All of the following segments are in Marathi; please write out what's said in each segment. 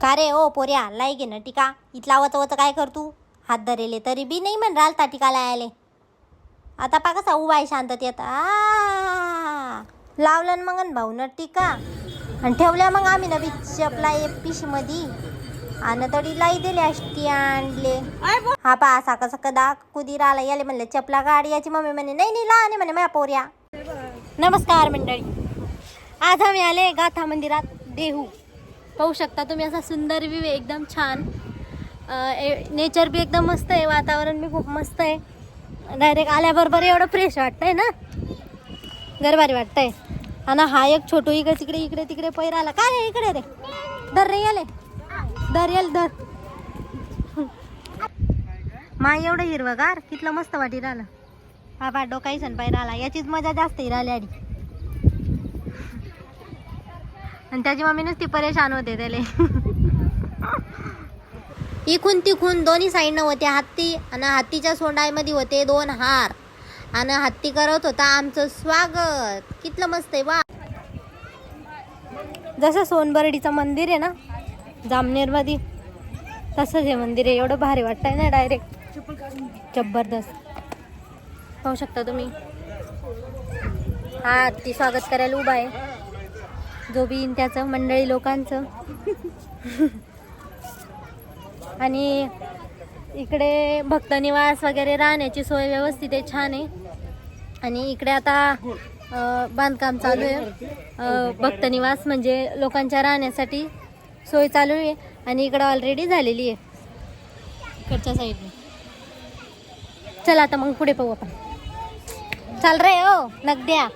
का रे ओ पोऱ्या लाई घे ना टीका. इथला वच वच काय कर तू? हात धरेले तरी बी नाही म्हण रालता टिकाला आले आता पा कसा उभा आहे शांततेत. आ लावलं मग भाऊ न टीका. आणि ठेवल्या मग आम्ही नवी चपला एक पिशीमध्ये आणि तडी लाई दिले अष्टी आणले. हा पा असा कसा दाख कुदीर आला याले म्हणलं चपला गाडी याची मम्मी म्हणे नाही नाही लहान म्हणे माझ्या पोऱ्या. नमस्कार मंडळी. आज आम्ही आले गाथा मंदिरात देहू. पाहू शकता तुम्ही असा सुंदर व्ह्यू एकदम छान. नेचर बी एकदम मस्त आहे वातावरण बी खूप मस्त आहे. डायरेक्ट आल्याबरोबर एवढं फ्रेश वाटतंय ना? गरबारी वाटतंय. आणि हा एक छोटू इकडे तिकडे इकडे तिकडे पैर आला काय रे इकडे रे? दर रे आले दर येल दर माय एवढं हिरवगार कितलं मस्त वाटी राहिलं. हा बा डोकाई सण पाय राहिला. याचीच मजा जास्त हिराली आली आणि त्याची मम्मी नुसती परेशान होते त्याले. इकून तिकून दोन्ही साईडनं होते हत्ती आणि हत्तीच्या सोंडाईमध्ये होते दोन हार. आणि हत्ती करत होता आमचं स्वागत. कितलं मस्त आहे वा जसं सोनबर्डीचं मंदिर आहे ना जामनेरमध्ये तसंच हे मंदिर आहे. एवढं भारी वाटतंय ना डायरेक्ट जबरदस्त. पाहू शकता तुम्ही. हा हत्ती स्वागत करायला उभा आहे. जो बी येईन त्याचं मंडळी लोकांचं. आणि इकडे भक्तनिवास वगैरे राहण्याची सोय व्यवस्थित आहे छान आहे. आणि इकडे आता बांधकाम चालू आहे. भक्तनिवास म्हणजे लोकांच्या राहण्यासाठी सोय चालू आहे आणि इकडं ऑलरेडी झालेली आहे. इकडच्या साईडने चला आता मग पुढे पाहू आपण. चाल रे हो नगद्या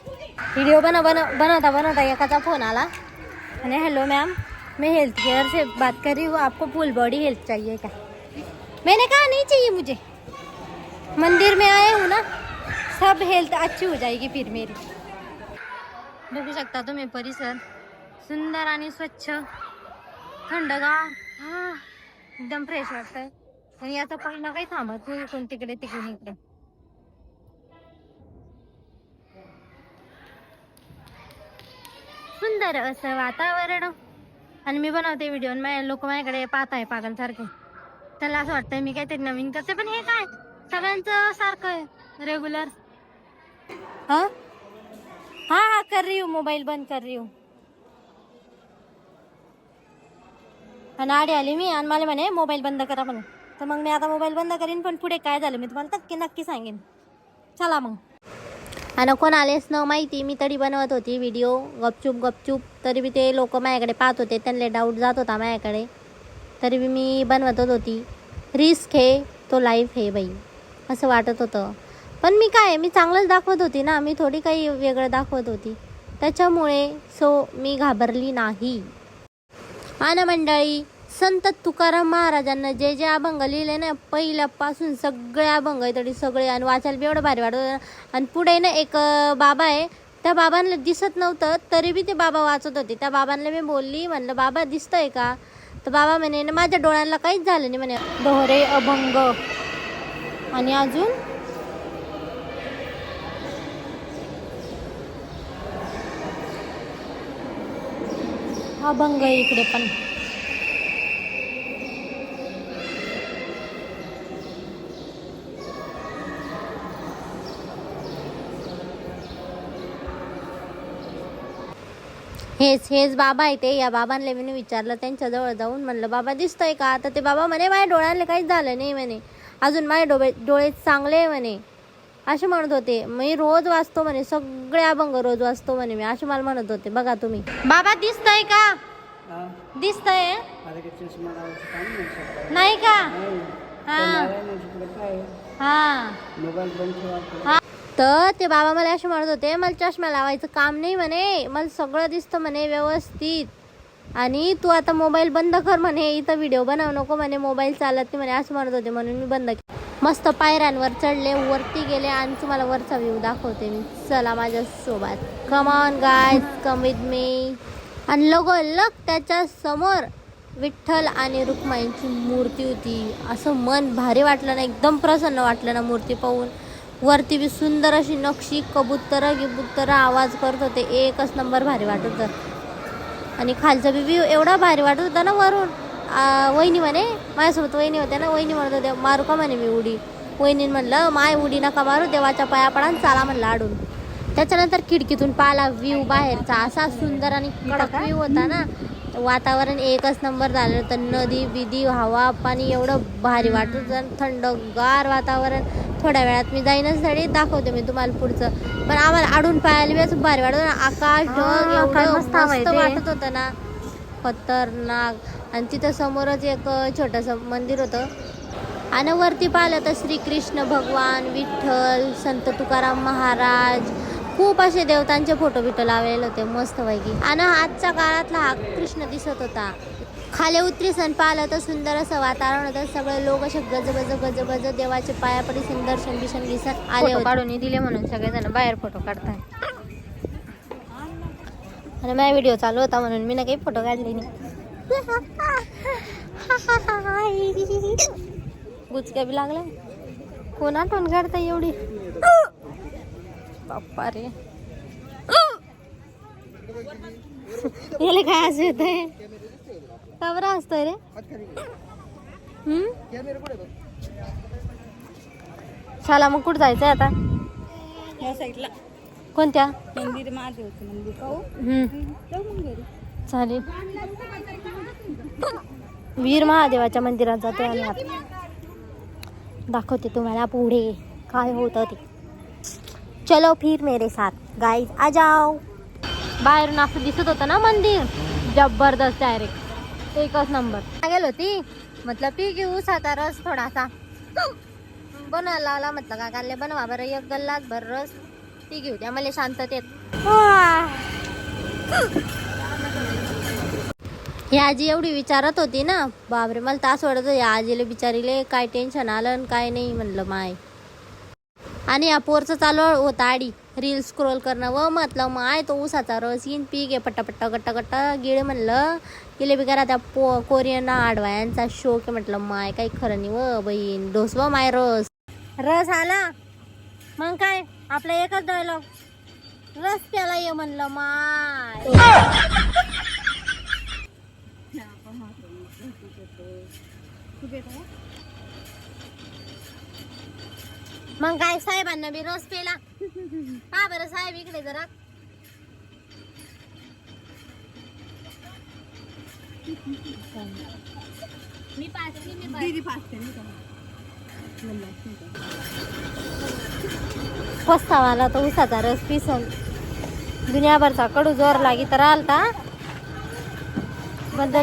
व्हिडिओ बना बना बनवता बनवता एकाचा फोन आला. आणि हॅलो मॅम मैं हेल्थ केयर से बात कर रही हूँ आपको फुल बॉडी हेल्थ चाहिए क्या? मैंने कहा नहीं चाहिए मुझे. मंदिर में आए हूँ ना सब हेल्थ अच्छी हो जाएगी फिर मेरी। बघू शकता तुम्ही परिसर सुंदर आणि स्वच्छ थंडगार. हा एकदम फ्रेश वाटतंय. आणि याचा पहिला काही थांबत नाही कोण तिकडे तिकडे इकडे. सुंदर असं वातावरण. आणि मी बनवते व्हिडिओ माझ्या लोक माझ्याकडे पाहत आहे पागलसारखे. त्याला असं वाटतंय मी काहीतरी नवीन करते पण हे काय? सगळ्यांचं सारखं आहे रेग्युलर हा? हा हां कर रही हूँ मोबाईल बंद कर रही हूँ. आणि आडी आली मी आणि मला म्हणे मोबाईल बंद करा म्हणे तर मग मी आता मोबाईल बंद करीन पण पुढे काय झालं मी तुम्हाला नक्की नक्की सांगेन. चला मग. आणि कोण आलेच न माहिती मी तरी बनवत होती व्हिडिओ गपचूप गपचूप. तरी बी ते लोक माझ्याकडे पाहत होते. त्यांना डाऊट जात होता माझ्याकडे. तरी बी मी बनवतच होती. रिस्क हे तो लाईफ हे बाई. असं वाटत होतं. पण मी काय मी चांगलंच दाखवत होती ना. मी थोडी काही वेगळं दाखवत होती. त्याच्यामुळे सो मी घाबरली नाही. आणि मंडळी संत तुकाराम महाराजांना जे जे अभंग लिहिले ना पहिल्यापासून सगळे अभंग आहे तरी सगळे आणि वाचायला बी एवढं भारी वाटत. होतं. आणि पुढे ना एक बाबा आहे त्या बाबांना दिसत नव्हतं तरी बी ते बाबा वाचत होते. त्या बाबांना मी बोलली म्हणलं बाबा दिसतंय का? तर बाबा म्हणे "ना, माझ्या डोळ्यांना काहीच झालं नाही. म्हणे दोहरे अभंग. आणि अजून? अभंग आहे इकडे पण. हेच हेच बाबा आहे ते. या बाबांना मी विचारलं त्यांच्याजवळ जाऊन म्हणलं बाबा दिसतंय का? तर ते बाबा म्हणे माझ्या डोळ्याला काहीच झालं नाही म्हणे. अजून माझे डोळे डोळे चांगले आहे म्हणे. असे म्हणत होते. मी रोज वाचतो म्हणे सगळे अभंग रोज वाचतो म्हणे मी असे मला म्हणत होते. बघा तुम्ही. बाबा दिसतंय का? दिसतंय? नाही का. हा. हा. तर ते बाबा मला असे म्हणत होते मला चष्मा लावायचं काम नाही म्हणे मला सगळं दिसतं म्हणे व्यवस्थित. आणि तू आता मोबाईल बंद कर म्हणे इथं व्हिडिओ बनवू नको म्हणे मोबाईल चालत नाही म्हणे असं म्हणत होते. म्हणून मी बंद केलं. मस्त पायऱ्यांवर चढले वरती गेले आणि तुम्हाला वरचा व्ह्यू दाखवते मी. चला माझ्यासोबत come on guy come with me आणि लगोलग त्याच्यासमोर विठ्ठल आणि रुक्माईंची मूर्ती होती. असं मन भारी वाटलं ना एकदम प्रसन्न वाटलं ना मूर्ती पाहून. वरती बी सुंदर अशी नक्षी कबूतर गिबुतर आवाज करत होते. एकच नंबर भारी वाटत होतं. आणि खालचा बी व्ह्यू एवढा भारी वाटत होता ना वरून. वहिनी म्हणे माझ्यासोबत वहिनी होत्या ना वहिनी म्हणत होत्या मारू का म्हणे मी उडी? वहिनी म्हणलं माय उडी नका मारू देवाच्या पाया पडा चाला म्हणलं आडून. त्याच्यानंतर खिडकीतून पाहिला व्ह्यू बाहेरचा असा सुंदर आणि कडक व्ह्यू होता ना. वातावरण एकच नंबर झालं होतं. नदी बिदी हवा पाणी एवढं भारी वाटत होतं. थंडगार वातावरण थोड्या वेळात मी जाईनच तरी दाखवते मी तुम्हाला पुढचं. पण आम्हाला आडून पाहायला बी असं भारी वाटत. आकाश ढग एवढं मस्त. वाटत होतं ना. खतरनाक. आणि तिथं समोरच एक छोटंसं मंदिर होतं. आणि वरती पाहिलं तर श्रीकृष्ण भगवान विठ्ठल संत तुकाराम महाराज खूप असे देवतांचे फोटो बिटो लावलेले होते मस्त पैकी आणि आजच्या काळातला हा कृष्ण दिसत होता. खाली उतरी सण पाहिलं तर सुंदर असं वातावरण होतं. सगळे लोक असे गजबज गजबज देवाचे पायापडी दर्शन बिशन दिसत आले काढून दिले म्हणून सगळेजण बाहेर फोटो काढताय. आणि माझा व्हिडिओ चालू होता म्हणून मी ना काही फोटो काढले नाही. गुचक्या बी लागल्या. कोण आठवण काढता एवढी? बाप्पा रे याला काय असं येत आहे का बरं असतंय रे. शाला मग कुठं जायचंय आता? या साईडला. कोणत्या? मंदिर मंदिर. चालेल. वीर महादेवाच्या मंदिरात जाते आता. दाखवते तुम्हाला पुढे. काय होतं ते. चलो फिर मेरे साथ। गाईज आ जाओ। बाहेरून असं दिसत होतं ना मंदिर? जबरदस्त डायरेक्ट एकच नंबर गेलो होती? म्हटलं पी घेऊ साता रस थोडासा. बनवायला लावला म्हटलं का काढले बनवा बरं एक गल्लास भर रस. ती घेऊ द्या मला शांततेत. ही आजी एवढी विचारत होती ना? बापरे मला तास वाटत या आजीला बिचारीले काय टेन्शन आलं आणि काय नाही म्हणलं माय. आणि या पोरचं चालू होता आडी. रील स्क्रोल करणं व म्हटलं माय तो उसाचा रस येईन पी घे पट्टा पट्टा गट्टा गट्टा गिळे म्हणलं. गेले बिकारा त्या पो कोरियन आडवायांचा शो के म्हटलं माय काही खरं नाही व बहीण. डोस व माय रस. रस आला. मग काय आपला एकच डायलॉग रस प्याला ये म्हणलं माय. मग काय साहेबांना बी रस पेला. पा बरं साहेब इकडे जरा. मी पाचली मी दीदी पाचते का? पस्तावाला तो उसाचा रस पिसन. दुनियाभरचा कडू जोर लागी तर आलता. बंद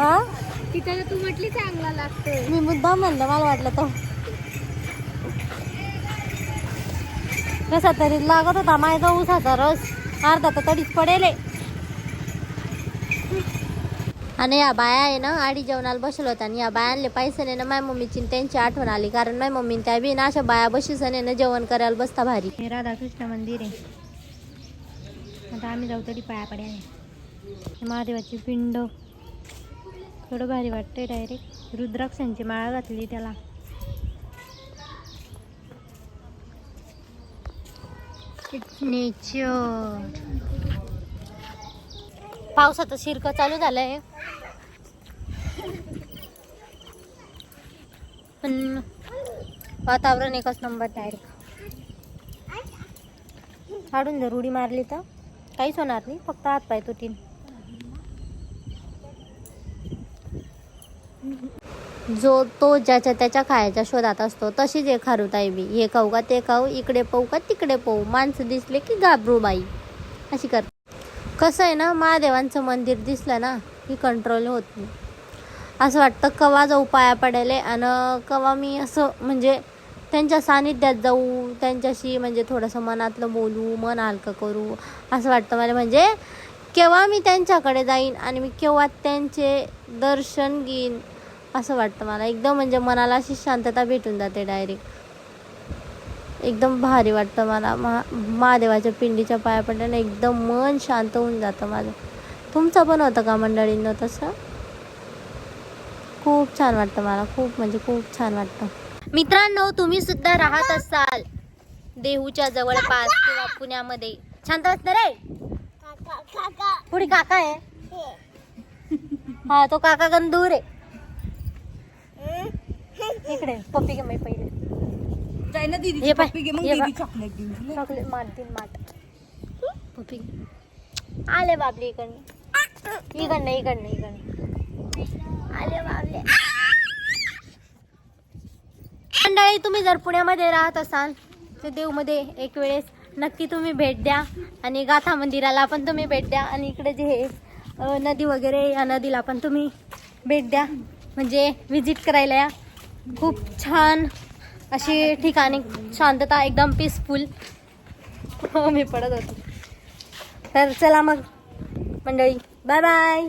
हा? तिथं तू म्हटली चांगला लागतोय. मी मुद्दा म्हणलं मला वाटलं तो कसा तरी लागत होता माझा ऊसाचा रस? अर्धा तर तडीच पडेल. आणि या बाया आहे ना आडी जेवणाला बसलो होता आणि या बायांले पैसे नाही ना माझ्या मम्मीची आणि त्यांची आठवण आली. कारण माझ्या मम्मी त्या बी ना अशा बाया बशीस आहे ना जेवण करायला बसता भारी. हे राधाकृष्ण मंदिर आहे. आता आम्ही जाऊ तरी पाया पड्या महादेवाची पिंड. थोडं भारी वाटतंय डायरेक्ट रुद्राक्षांची माळा घातली त्याला. नेचर पावसाचं शिरकं चालू झालंय. पण वातावरण एकच नंबर डायरेक्ट काढून जर उडी मारली तर काहीच होणार नाही फक्त हात पाय तुटीन. जो तो ज्याच्या त्याच्या खायच्या शोधात असतो तशीच एक खारुताई बी. हे खाऊ का ते खाऊ इकडे पाहू का तिकडे पाहू. माणसं दिसले की घाबरू बाई. अशी करते कसं आहे ना महादेवांचं मंदिर दिसलं ना की कंट्रोल होत नाही. असं वाटतं कवा जाऊ पाया पडायला आणि कवा मी असं म्हणजे त्यांच्या सानिध्यात जाऊ त्यांच्याशी म्हणजे थोडंसं मनातलं बोलू मन हलकं करू. असं वाटतं मला. म्हणजे केव्हा मी त्यांच्याकडे जाईन आणि मी केव्हा त्यांचे दर्शन घेईन असं वाटतं मला. एकदम म्हणजे मनाला अशी शांतता भेटून जाते डायरेक्ट एकदम भारी वाटतं मला. महा महादेवाच्या पिंडीच्या पाया पडल्यानं एकदम मन शांत होऊन जातं माझं. तुमचं पण होतं का मंडळींनं तसं? खूप छान वाटतं मला. खूप म्हणजे खूप छान वाटतं. मित्रांनो तुम्ही सुद्धा राहत असाल देहूच्या जवळपास किंवा पुण्यामध्ये. शांत असतं रे पुढे काका आहे? हा. तो काका गंदूर आहे. इकडे पप्पी घे मी पहिले. जाय ना दीदी ये पप्पी घे मग ये दीदी. चॉकलेट तुला. चॉकलेट मारतीन माट पप्पी घे. आले बाबले इकडे इकडनं इकडनं इकडनं. आले बाबले. मंडळी तुम्ही जर पुण्यामध्ये राहत असाल तर देवमध्ये एक वेळेस नक्की तुम्ही भेट द्या आणि गाथा मंदिराला पण तुम्ही भेट द्या आणि इकडे जे हे अ, नदी वगैरे या नदीला पण तुम्ही भेट द्या. म्हणजे विजिट करायला या. खूप छान अशी ठिकाणी शांतता एकदम पीसफुल हो मी पडत होतो. तर चला मग मंडळी. Bye bye